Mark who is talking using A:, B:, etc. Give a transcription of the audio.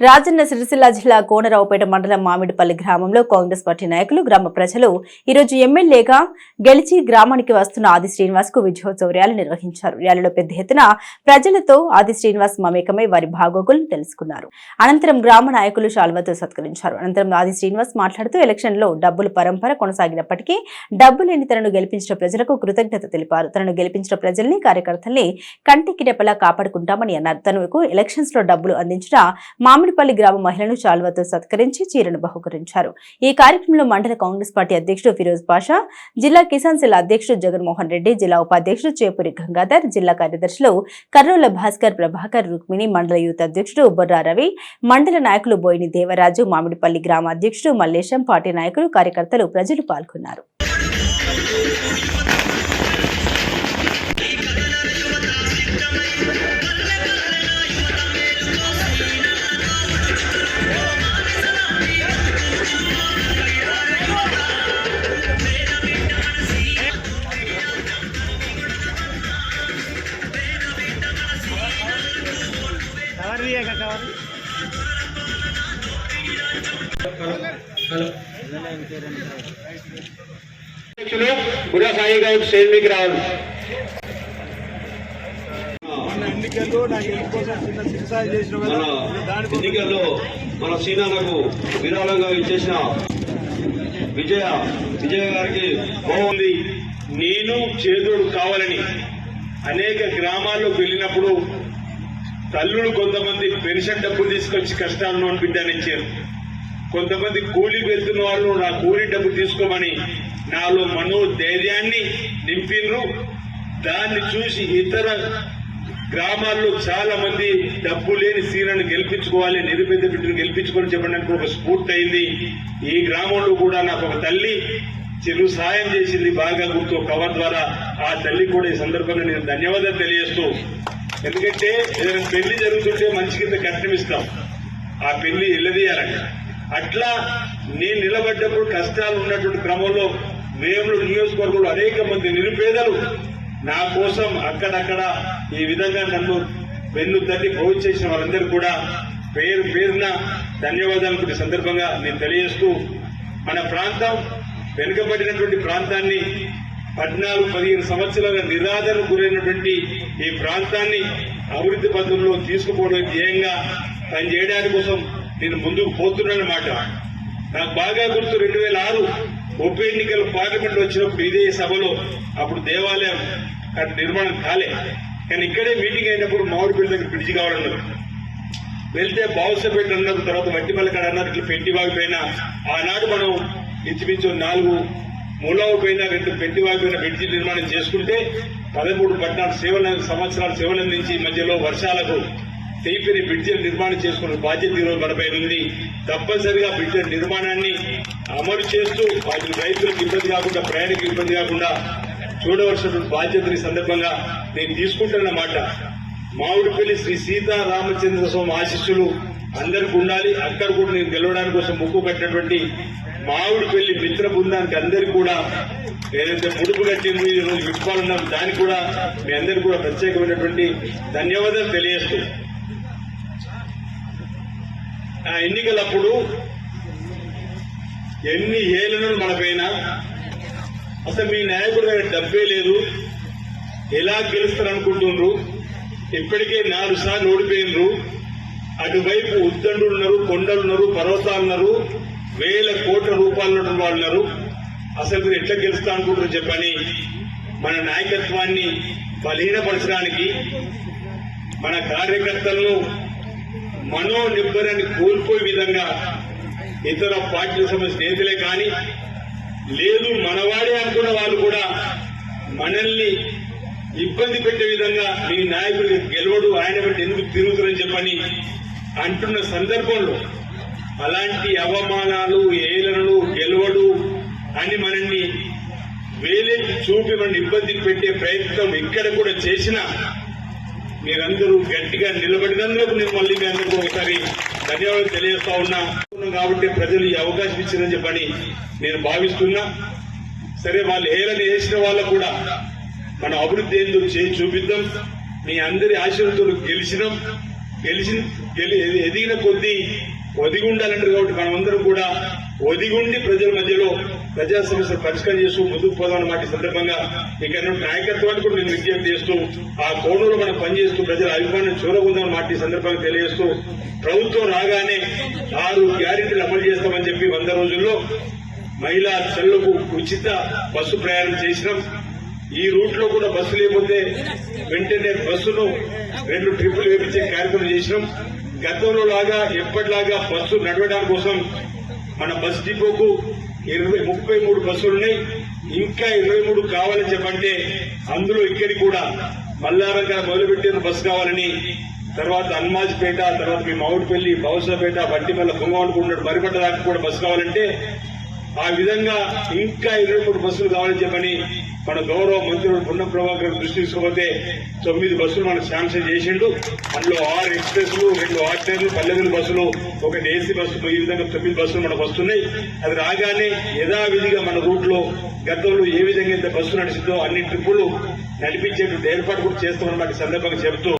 A: రాజన్న సిరిసిల్ల జిల్లా కోనరావుపేట మండలం మామిడిపల్లి గ్రామంలో కాంగ్రెస్ పార్టీ నాయకులు గ్రామ ప్రజలు ఈరోజు ఎమ్మెల్యేగా గెలిచి గ్రామానికి వస్తున్న ఆది శ్రీనివాస్కు విజయోత్సవ ర్యాలీ నిర్వహించారు. ర్యాలీలో పెద్ద ఎత్తున ప్రజలతో ఆది శ్రీనివాస్ మమేకమై వారి భాగోగులను తెలుసుకున్నారు. అనంతరం గ్రామ నాయకులు శాల్వతో సత్కరించారు. అనంతరం ఆది శ్రీనివాస్ మాట్లాడుతూ ఎలక్షన్లో డబ్బులు పరంపర కొనసాగినప్పటికీ డబ్బు లేని తనను గెలిపించిన ప్రజలకు కృతజ్ఞత తెలిపారు. తనను గెలిపించిన ప్రజల్ని కార్యకర్తల్ని కంటికి రెప్పలా కాపాడుకుంటామని అన్నారు. తనకు ఎలక్షన్స్లో డబ్బులు అందించిన మామిడిపల్లి గ్రామ మహిళను చాలువతో సత్కరించి చీరను బహుకరించారు. ఈ కార్యక్రమంలో మండల కాంగ్రెస్ పార్టీ అధ్యక్షుడు ఫిరోజ్ పాషా జిల్లా కిసాన్ సెల్ అధ్యక్షుడు జగన్మోహన్ రెడ్డి జిల్లా ఉపాధ్యక్షుడు చేపూరి గంగాధర్ జిల్లా కార్యదర్శులు కర్రోల భాస్కర్ ప్రభాకర్ రుక్మిణి మండల యూత్ అధ్యక్షుడు బొర్రా రవి మండల నాయకులు బోయిని దేవరాజు మామిడిపల్లి గ్రామ అధ్యక్షుడు మల్లేశం పార్టీ నాయకులు కార్యకర్తలు ప్రజలు పాల్గొన్నారు.
B: కవర్ తీయక కవర్
C: సాయి గౌడ్ స్టేజ్ రావాలి
B: ఎన్నికల్లో నాకు చిన్న చేసిన
C: మన
B: దానికోసం
C: ఎన్నికల్లో మన సీనాలకు విరాళంగా ఇచ్చేసిన విజయ విజయ గారికి బాగుంది నేను చేదోడు కావాలని అనేక గ్రామాల్లోకి వెళ్ళినప్పుడు తల్లులు కొంతమంది పెన్షన్ డబ్బులు తీసుకొచ్చి కష్టాలను బిడ్డనిచ్చారు కొంతమంది కూలి వెళ్తున్న వాళ్ళు నా కూలి డబ్బు తీసుకోమని నాలో మనో ధైర్యాన్ని దాన్ని చూసి ఇతర గ్రామాల్లో చాలా మంది డబ్బు లేని సీలను గెలిపించుకోవాలి నిరుపేద బిడ్డను గెలిపించుకొని చెప్పడానికి ఒక స్ఫూర్తి అయింది. ఈ గ్రామంలో కూడా నాకు ఒక తల్లి చిరు సాయం చేసింది బాగా గుర్తు కవర్ ద్వారా. ఆ తల్లి కూడా ఈ సందర్భంగా నేను ధన్యవాదాలు తెలియజేస్తూ ఎందుకంటే ఏదైనా పెళ్ళి జరుగుతుంటే మంచి కింద కట్నం ఇస్తాం. ఆ పెళ్ళి ఇల్లదీయాలంట అట్లా నేను నిలబడ్డప్పుడు కష్టాలు ఉన్నటువంటి క్రమంలో వేములు నియోజకవర్గంలో అనేక మంది నిరుపేదలు నా కోసం అక్కడక్కడ ఈ విధంగా నన్ను వెన్ను తల్లి భోజనం చేసిన వారందరూ కూడా పేరు పేరున ధన్యవాదాలు సందర్భంగా నేను తెలియజేస్తూ మన ప్రాంతం వెనుకబడినటువంటి ప్రాంతాన్ని పద్నాలుగు పదిహేను సంవత్సరాల నిరాదరణ గురైనటువంటి ఈ ప్రాంతాన్ని అభివృద్ధి పథంలో తీసుకుపోవడం ధ్యేయంగా పని చేయడానికి కోసం నేను ముందుకు పోతున్నానమాట నాకు బాగా గుర్తు రెండు వేల ఆరు ఉప ఎన్నికలు పార్లమెంట్ వచ్చినప్పుడు ఇదే సభలో అప్పుడు దేవాలయం అక్కడ నిర్మాణం కాలే. కానీ ఇక్కడే మీటింగ్ అయినప్పుడు మామిడిపల్లి దగ్గర బ్రిడ్జ్ కావాలన్నారు. వెళ్తే బావుసపేట అన్నారు తర్వాత వట్టిమల్లకాడ అన్నారు ఇట్లా పెట్టి బాగిపోయినా ఆనాడు మనం ఇంచుమించు నాలుగు మూలవ పైన రెండు పెట్టి వాగిపోయిన బ్రిడ్జి నిర్మాణం చేసుకుంటే పదమూడు పద్నాలుగు సేవల సంవత్సరాల సేవలు మధ్యలో వర్షాలకు తెగిపోయిన బ్రిడ్జిల నిర్మాణం చేసుకున్న బాధ్యత ఈరోజు మనపై ఉంది. తప్పనిసరిగా బ్రిడ్జిల నిర్మాణాన్ని అమలు చేస్తూ వాటి రైతులకు ఇబ్బంది కాకుండా ప్రయాణికులకు ఇబ్బంది కాకుండా చూడవలసిన బాధ్యతని సందర్భంగా నేను తీసుకుంటానన్నమాట మామిడిపల్లి శ్రీ సీతారామచంద్ర స్వామి ఆశిస్సులు అందరికి ఉండాలి అక్కడ కూడా నేను గెలవడానికి కోసం ముక్కు కట్టినటువంటి మామిడిపల్లి మిత్ర బృందానికి అందరికి కూడా ఏదైతే ముడుపు కట్టింది ఈరోజు రోజు విప్పాలన్నాం దానికి కూడా మీ అందరికి కూడా ప్రత్యేకమైనటువంటి ధన్యవాదాలు తెలియజేస్తూ. ఆ ఎన్నికలప్పుడు ఎన్ని ఏళ్ళను మనపైన అసలు మీ నాయకుడు దగ్గర డబ్బే లేదు. ఎలా గెలుస్తారు అనుకుంటున్నారు ఇప్పటికే నాలుగు సార్లు ఓడిపోయినరు అటువైపు ఉద్దండులు ఉన్నారు కొండలు ఉన్నారు పర్వతాలు ఉన్నారు వేల కోట్ల రూపాయలు వాళ్ళు ఉన్నారు. అసలు మీరు ఎట్లా గెలుస్తా అనుకుంటారు చెప్పని మన నాయకత్వాన్ని బలహీనపరచడానికి మన కార్యకర్తలను మనో నిబ్బరాన్ని కోల్పోయే విధంగా ఇతర పార్టీలకు సంబంధించిన నేతలే కానీ లేదు మనవాడే అనుకున్న వాళ్ళు కూడా మనల్ని ఇబ్బంది పెట్టే విధంగా మీ నాయకుడు గెలవడు ఆయన బట్టి ఎందుకు తిరుగుతారని చెప్పని అంటున్న సందర్భంలో అలాంటి అవమానాలు ఏలనలు గెలవడు అని మనల్ని వేలెత్తి చూపి మన ఇబ్బంది పెట్టే ప్రయత్నం ఇక్కడ కూడా చేసినా మీరందరూ గట్టిగా నిలబడినందుకు నేను మళ్ళీ మీ అందరికీ ఒకసారి ధన్యవాదాలు తెలియజేస్తా ఉన్నా. కాబట్టి ప్రజలు ఈ అవకాశం ఇచ్చిందని చెప్పని నేను భావిస్తున్నా. సరే వాళ్ళు హేళన చేసిన వాళ్ళకు కూడా మన అభివృద్ధి ఏందో చేసి చూపిద్దాం. మీ అందరి ఆశీర్వతో గెలిచినాం. గెలిచి ఎదిగిన కొద్దీ ఒదిగి ఉండాలంటారు కాబట్టి మనమందరం కూడా ఒదిగుండి ప్రజల మధ్యలో ప్రజా సమస్యలు పరిష్కారం చేస్తూ ముందుకు పోదామన్న మాట సందర్భంగా. ఇక్కడ నాయకత్వాన్ని కూడా నేను విజ్ఞప్తి చేస్తూ ఆ కోణంలో మనం పనిచేస్తూ ప్రజల అభిమానం చూరకుందామన్న మాట ఈ సందర్భంగా తెలియజేస్తూ ప్రభుత్వం రాగానే ఆరు గ్యారెంటీలు అమలు చేస్తామని చెప్పి వంద రోజుల్లో మహిళా చెల్లకు ఉచిత బస్సు ప్రయాణం చేసినాం. ఈ రూట్లో కూడా బస్సు లేకపోతే వెంటనే బస్సును రెండు ట్రిప్పులు వేపించే కార్యక్రమం చేసినాం. గతంలో లాగా ఎప్పటిలాగా బస్సు నడవడానికి కోసం మన బస్ డిపోకు ఇరవై ముప్పై మూడు బస్సులు ఉన్నాయి. ఇంకా ఇరవై మూడు కావాలని చెప్పంటే అందులో ఇక్కడికి కూడా మల్లారంగా మొదలుపెట్టిన బస్సు కావాలని తర్వాత అన్మాజ్పేట తర్వాత మీ మామిడిపల్లి బౌసపేట బట్టిమల్ల పొంగవనుకుంటున్నాడు మరిపడ్డ దాకా కూడా బస్సు కావాలంటే ఆ విధంగా ఇంకా ఇరవై మూడు బస్సులు కావాలని చెప్పని మన గౌరవ మంత్రులు పున్న ప్రభాకర్ దృష్టి తీసుకుపోతే తొమ్మిది బస్సులు మనం శాంక్షన్ చేసిండు. అందులో ఆరు ఎక్స్ప్రెస్లు రెండు ఆర్టర్లు పల్లెదులు బస్సులు ఒకటి ఏసీ బస్సులు ఈ విధంగా తొమ్మిది బస్సులు మనకు వస్తున్నాయి. అది రాగానే యథావిధిగా మన రూట్లో గతంలో ఏ విధంగా ఇంత బస్సు నడిచిందో అన్ని ట్రిప్పులు నడిపించేటువంటి ఏర్పాటు కూడా చేస్తామని సందర్భంగా చెబుతూ